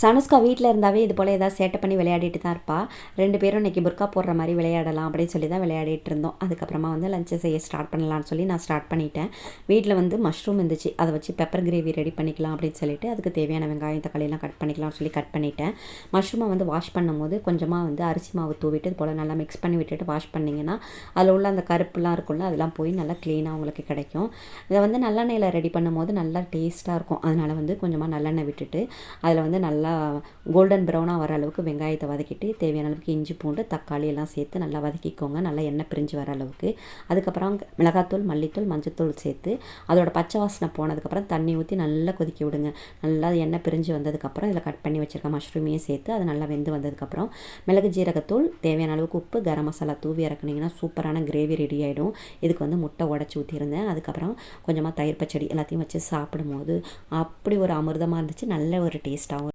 சனுஷ்கா வீட்டில் இருந்தாவே இது போல் ஏதாவது சேட்டை பண்ணி விளையாடிட்டு தான் இருப்பா. ரெண்டு பேரும் இன்றைக்கி புர்கா போடுற மாதிரி விளையாடலாம் அப்படின்னு சொல்லி தான் விளையாடிட்டு இருந்தோம். அதுக்கப்புறமா வந்து லஞ்சை செய்ய ஸ்டார்ட் பண்ணலாம்னு சொல்லி நான் ஸ்டார்ட் பண்ணிட்டேன். வீட்டில் வந்து மஷ்ரூம் இருந்துச்சு. அதை வச்சு பெப்பர் கிரேவி ரெடி பண்ணிக்கலாம் அப்படின்னு சொல்லிட்டு அதுக்கு தேவையான வெங்காயம் தக்காளியெல்லாம் கட் பண்ணிக்கலாம்னு சொல்லி கட் பண்ணிட்டேன். மஷ்ரூமை வந்து வாஷ் பண்ணும்போது கொஞ்சமாக வந்து அரிசி மாவு தூவிட்டு இது போல் நல்லா மிக்ஸ் பண்ணி விட்டுட்டு வாஷ் பண்ணிங்கன்னா அதில் உள்ள அந்த கருப்புலாம் இருக்கும்ல அதெல்லாம் போய் நல்லா க்ளீனாக உங்களுக்கு கிடைக்கும். இதை வந்து நல்லெண்ணெயில் ரெடி பண்ணும்போது நல்லா டேஸ்ட்டாக இருக்கும். அதனால் வந்து கொஞ்சமாக நல்லெண்ணெய் விட்டுட்டு அதில் வந்து நல்லா கோல்டன் ப்ரௌனாக வர அளவுக்கு வெங்காயத்தை வதக்கிட்டு தேவையான அளவுக்கு இஞ்சி பூண்டு தக்காளி எல்லாம் சேர்த்து நல்லா வதக்கிக்கோங்க. நல்லா எண்ணெய் பிரிஞ்சு வர அளவுக்கு. அதுக்கப்புறம் மிளகாத்தூள் மல்லித்தூள் மஞ்சத்தூள் சேர்த்து அதோட பச்சை வாசனை போனதுக்கப்புறம் தண்ணி ஊற்றி நல்லா கொதிக்க விடுங்க. நல்லா எண்ணெய் பிரிஞ்சு வந்ததுக்கப்புறம் இதில் கட் பண்ணி வச்சுருக்க மஷ்ரூமையும் சேர்த்து அது நல்லா வெந்து வந்ததுக்கப்புறம் மிளகு ஜீரகத்தூள் தேவையான அளவுக்கு உப்பு கரம் மசாலா தூவி இறக்குனீங்கன்னா சூப்பரான கிரேவி ரெடி ஆகிடும் இதுக்கு வந்து முட்டை உடச்சி ஊற்றிருந்தேன் அதுக்கப்புறம் கொஞ்சமாக தயிர் பச்சடி எல்லாத்தையும் வச்சு சாப்பிடும்போது அப்படி ஒரு அமிர்தமாக இருந்துச்சு. நல்ல ஒரு டேஸ்ட்டாகவும்